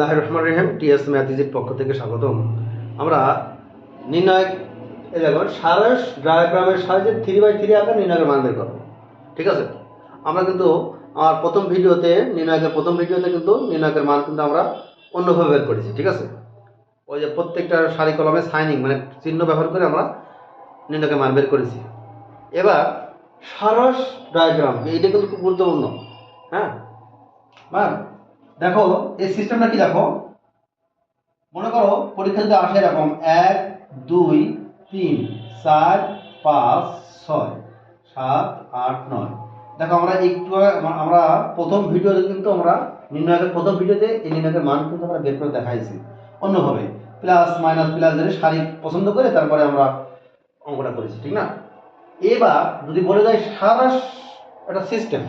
আল্লাহ রহমান রেহাম, টিএস ম্যাথিজের পক্ষ থেকে স্বাগতম। আমরা নির্ণায়ক এই দেখো সারস ডায়াগ্রামের সাহায্যে থ্রি বাই থ্রি আকার নির্ণায়কের মান বের করব। ঠিক আছে? আমরা কিন্তু আমার প্রথম ভিডিওতে, নির্ণায়কের প্রথম ভিডিওতে কিন্তু নির্ণায়কের মান কিন্তু আমরা অন্যভাবে বের করেছি, ঠিক আছে? ওই যে প্রত্যেকটা সারি কলমে সাইনিং মানে চিহ্ন ব্যবহার করে আমরা নির্ণায়কের মান বের করেছি। এবার, সারস ডায়াগ্রাম, এইটা কিন্তু খুব গুরুত্বপূর্ণ হ্যাঁ? দেখো, এই সিস্টেমটা কি দেখো? মনে করো পরীক্ষা যদি আসে এরকম, এক, দুই, তিন, চার, পাঁচ, ছয়, সাত, আট, নয়। দেখো, আমরা একটু আমরা প্রথম ভিডিওতে কিন্তু আমরা নির্ণায়কের প্রথম ভিডিওতে এই নির্ণায়কের মান কিন্তু আমরা বের করে দেখাইছি। অন্যভাবে প্লাস মাইনাস প্লাস ধরে সারি পছন্দ করে তারপরে আমরা অঙ্কটা করেছি, ঠিক না? এবার যদি বলে যায় সারাস, একটা সিস্টেম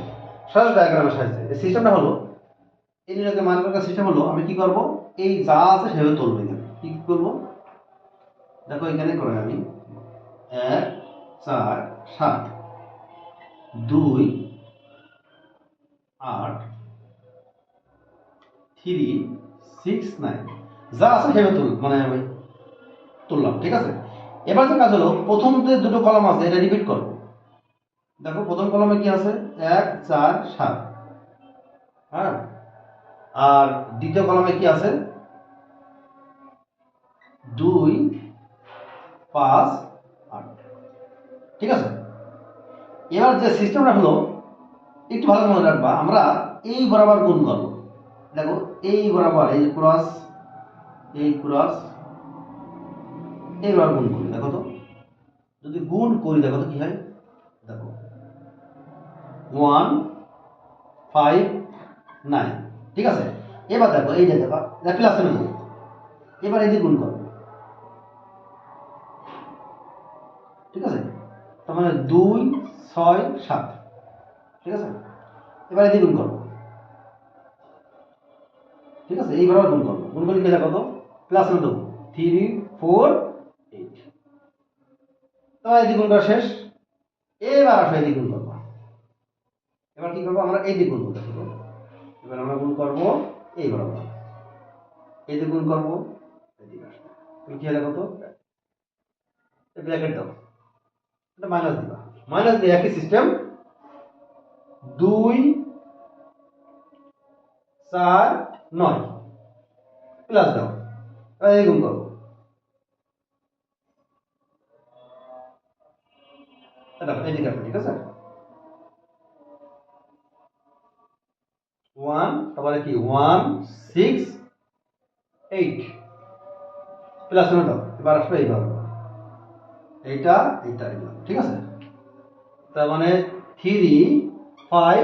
সারাস ডায়াগ্রামের সাহায্যে। এই সিস্টেমটা হলো এই নির্ণয়কের মান বের করার সিস্টেম হলো, আমি কি করব? এই যা আছে সেভাবে তুলবো এখানে। কি করব? দেখো এখানে করে আমি এক, চার, সাত, দুই, আট, থ্রি, সিক্স, নাইন। যা আছে সেভাবে তুল মানে আমি তুললাম, ঠিক আছে? এবার যে কাজ হলো, প্রথম যে দুটো কলম আছে, এটা রিপিট করব দেখো, প্রথম কলমে কি আছে? এক, চার, সাত। হ্যাঁ? আর দ্বিতীয় কলমে কি আছে? দুই, পাঁচ, আট। ঠিক আছে? এবার যে সিস্টেমটা হলো, একটু ভালো মনে রাখবা, আমরা এই বরাবর গুণ করব। দেখো, এই বরাবর, এই ক্রস এই ক্রস এই গুণ করি, দেখো তো। যদি গুণ করি, দেখো তো কি হয়? দেখো। ওয়ান ফাইভ নাইন ঠিক আছে? এবার দেখো, এই যে দেখো দেখ প্লাস নেব এবার এই দিয়ে গুণ করো। ঠিক আছে? তার মানে দুই, ছয়, সাত। ঠিক আছে? এবার এই দিয়ে গুণ করো। ঠিক আছে? এইবার আবার গুণ করব গুণ করলে কি দেখো তো? প্লাস নেব দেবো। থ্রি ফোর এইট তোমার এই দিয়ে গুণ করা শেষ। এবার আসো এই দিয়ে গুণ করব এবার কি করব? আমরা এই দিয়ে গুণ করব। এবার আমরা গুণ করব এই বরাবর। দিয়ে গুণ করব তুমি হলে কত ব্র্যাকেট দাও। এটা মাইনাস দিবা। মাইনাস দিয়ে একই সিস্টেম দুই, চার, নয়। প্লাস দাও। এই গুণ করব। এটা এদিকে ঠিক আছে ওয়ান তারপরে কি? One six eight plus one এবার আসবে এইভাবে। এইটা এইটা এইটা ঠিক আছে? তার মানে থ্রি ফাইভ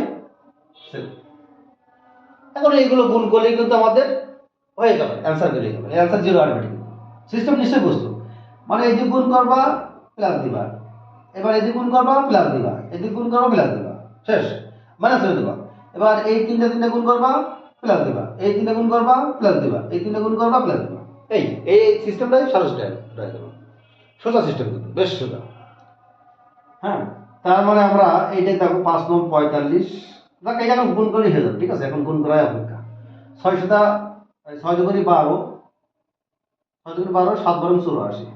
সেভেন এখন এইগুলো গুণ করলেই কিন্তু আমাদের হয়ে গেল অ্যান্সার বেরিয়ে গেল অ্যান্সার জিরো আসবে সিস্টেম নিশ্চয়ই বুঝতো। মানে এদিক গুণ করবা প্লাস দিবা। এবার এদিক গুণ করবা প্লাস দিবা। এদিক গুণ করবা প্লাস দিবা। শেষ। মাইনাস হয়ে দেবা এবার এই তিনটা তিনটা গুণ করবা প্লাস দিবা। এই তিনটা গুণ করবা প্লাস দিবা। এই তিনটা গুণ করবা প্লাস দিবা। এই এই সিস্টেমটাই সারস ডায়াগ্রাম সোজা সিস্টেম কিন্তু, বেশ সোজা। হ্যাঁ তার মানে আমরা এইটাই দেখো পাঁচ নং পঁয়তাল্লিশ। দেখ এটা এখন গুণ করেই হয়ে ঠিক আছে? এখন গুণ করাই অপেক্ষা। ছয় সাতা ছয় দুগুণি বারো, ছয় দুগুণি বারো, সাত বরং চুরাশি।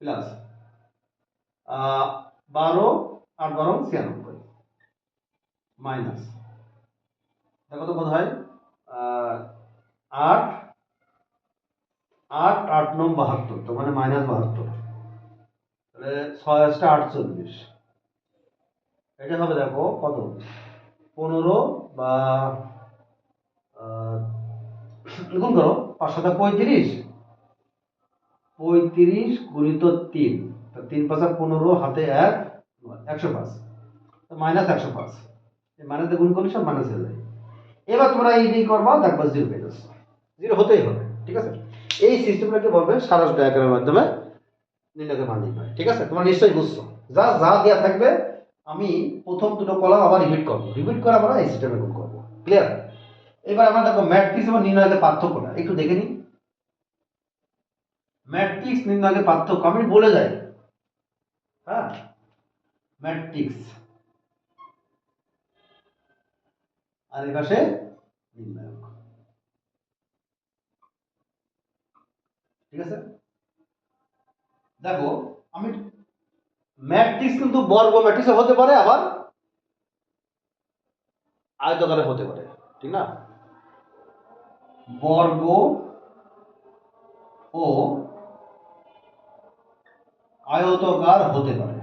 প্লাস বারো, আট বরং ছিয়ানব্বই। মাইনাস দেখো তো হয়? আট আট আট নং বাহাত্তর তো মানে মাইনাস বাহাত্তর। তাহলে ছয় আসটা আটচল্লিশ। এটা হবে দেখো কত? পনেরো বা আহ, গুণ করো পাঁচশোটা পঁয়ত্রিশ। পঁয়ত্রিশ গুণিত তিন। তো তিন পাঁচা পনেরো হাতে এক একশো পাঁচ। মাইনাস একশো পাঁচ। মাইনাস গুণ করলে সব মাইনাস হয়ে যায়। এবার তোমরা এই এইটাই করবা, দেখবা জিরো যাচ্ছ। জিরো হতেই হবে, ঠিক আছে? এই সিস্টেমটাকে বলবে? সারাস ডায়াগ্রামের মাধ্যমে নির্ণয়কের মান নির্ণয় ঠিক আছে? তোমরা নিশ্চয়ই বুঝছ। যা যা দেওয়া থাকবে, আমি প্রথম দুটো কলাম আবার রিপিট করব। রিপিট করে আমরা এই সিস্টেমে গুণ করব। ক্লিয়ার এবার আমরা দেখো ম্যাট্রিক্স এবং নির্ণয়কের পার্থক্যটা, একটু দেখে নিই। ম্যাট্রিক্স নির্ণয়কের পার্থক্য, আমি বলে যাই। হ্যাঁ? ম্যাট্রিক্স আর এ পাশে নির্ণায়ক। ঠিক আছে? দেখো, আমি ম্যাট্রিক্স কিন্তু বর্গ ম্যাট্রিক্স হতে পারে, আবার আয়তকারে হতে পারে, ঠিক না? বর্গ ও আয়তকার হতে পারে।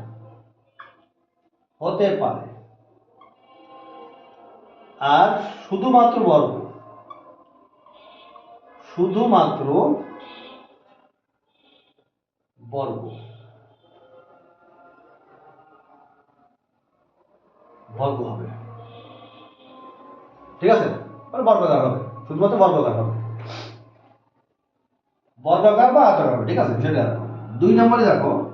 হতে পারে। আর শুধুমাত্র বর্গ। শুধুমাত্র বর্গ। বর্গ হবে। ঠিক আছে? বর্গাকার হবে। শুধুমাত্র বর্গাকার হবে। বর্গাকার বা আয়তাকার হবে, ঠিক আছে? সেটা দুই নম্বরে দেখো,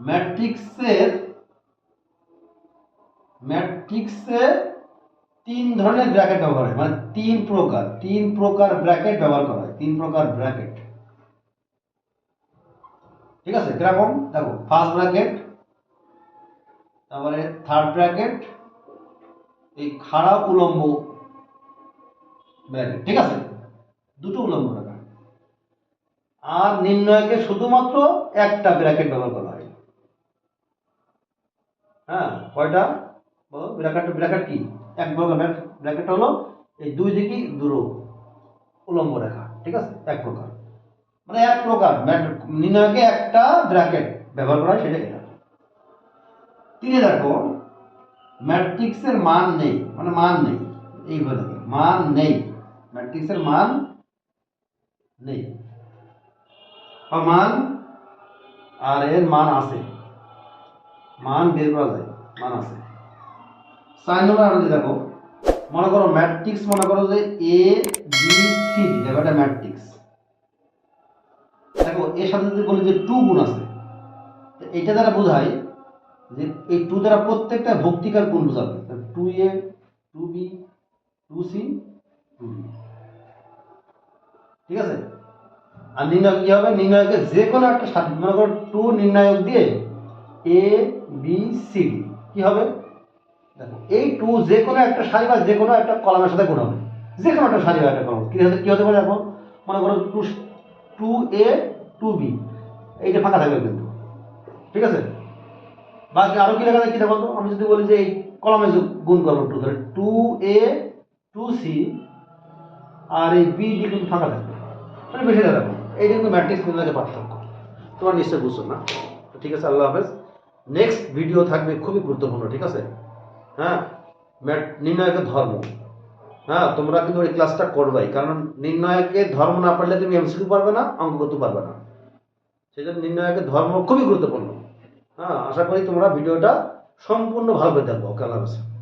ম্যাট্রিক্সের ম্যাট্রিক্সে তিন ধরনের ব্র্যাকেট ব্যবহার হয়। মানে তিন প্রকার তিন প্রকার ব্র্যাকেট ব্যবহার করা হয়, তিন প্রকার ব্র্যাকেট। ঠিক আছে? কীরকম? দেখো ফার্স্ট ব্র্যাকেট তারপরে থার্ড ব্র্যাকেট এই খাড়া উলম্ব ব্র্যাকেট, ঠিক আছে? দুটো উলম্ব রাখা আর নির্ণয়কে শুধুমাত্র একটা ব্র্যাকেট ব্যবহার করা হয়। হ্যাঁ কয়টা? ব্র্যাকেট ব্র্যাকেট কি? এক প্রকার ব্র্যাকেট হলো এই দুই দিকেই দুটো উলম্ব রেখা, ঠিক আছে? এক প্রকার। মানে এক প্রকার ম্যাট- নির্ণয়কে একটা ব্র্যাকেট ব্যবহার করা হয়, সেটা এটা। তিনে দেখো, ম্যাট্রিক্সের মান নেই মানে মান নেই এইভাবে দেখো, মান নেই, ম্যাট্রিক্সের মান নেই। বা মান, আর এর মান আছে। মান বের করা যায়, মান আছে। চার নম্বর আমরা দেখো, মনে করো ম্যাট্রিক্স মনে করো যে এ বি সি দেখো এটা ম্যাট্রিক্স দেখো, এর সাথে যদি বলি যে টু গুণ আছে এটা দ্বারা বোঝায় যে এই টু দ্বারা প্রত্যেকটা ভক্তিকার গুণ বোঝাবে। Two A two B two C two D ঠিক আছে? আর নির্ণয় কি হবে? নির্ণয়কে যে কোনো একটা সাথে মনে করো টু নির্ণায়ক দিয়ে এ বি সি কি হবে? দেখো, এই টু যে কোনো একটা সারি বা যে কোনো একটা কলামের সাথে গুণ হবে। যে কোনো একটা সারি বা একটা কলম। কি হতে কি হতে পারে দেখো? মনে করো two two A two B এইটা ফাঁকা থাকবে কিন্তু। ঠিক আছে? বাকি আরও কি লেখা থাকে কি দেখো তো? আমি যদি বলি যে এই কলমে গুণ করব টু ধরে টু এ টু সি আর এই বি ডি কিন্তু ফাঁকা থাকবে। মানে বেশি দেখো এইটা কিন্তু ম্যাট্রিক্স নির্ণয়ের পার্থক্য। তোমার নিশ্চয় বুঝছ না? ঠিক আছে, আল্লাহ হাফেজ। নেক্সট ভিডিও থাকবে খুবই গুরুত্বপূর্ণ, ঠিক আছে? হ্যাঁ? ম্যাট নির্ণয়কের ধর্ম। হ্যাঁ তোমরা কিন্তু ওই ক্লাসটা করবাই। কারণ নির্ণয়কে ধর্ম না পারলে তুমি এমসিকিউ পারবে না অঙ্ক করতে পারবে না। সেই জন্য নির্ণয়কে ধর্ম খুবই গুরুত্বপূর্ণ। হ্যাঁ আশা করি তোমরা ভিডিওটা সম্পূর্ণ ভালোভাবে দেখব ওকে আল্লাহ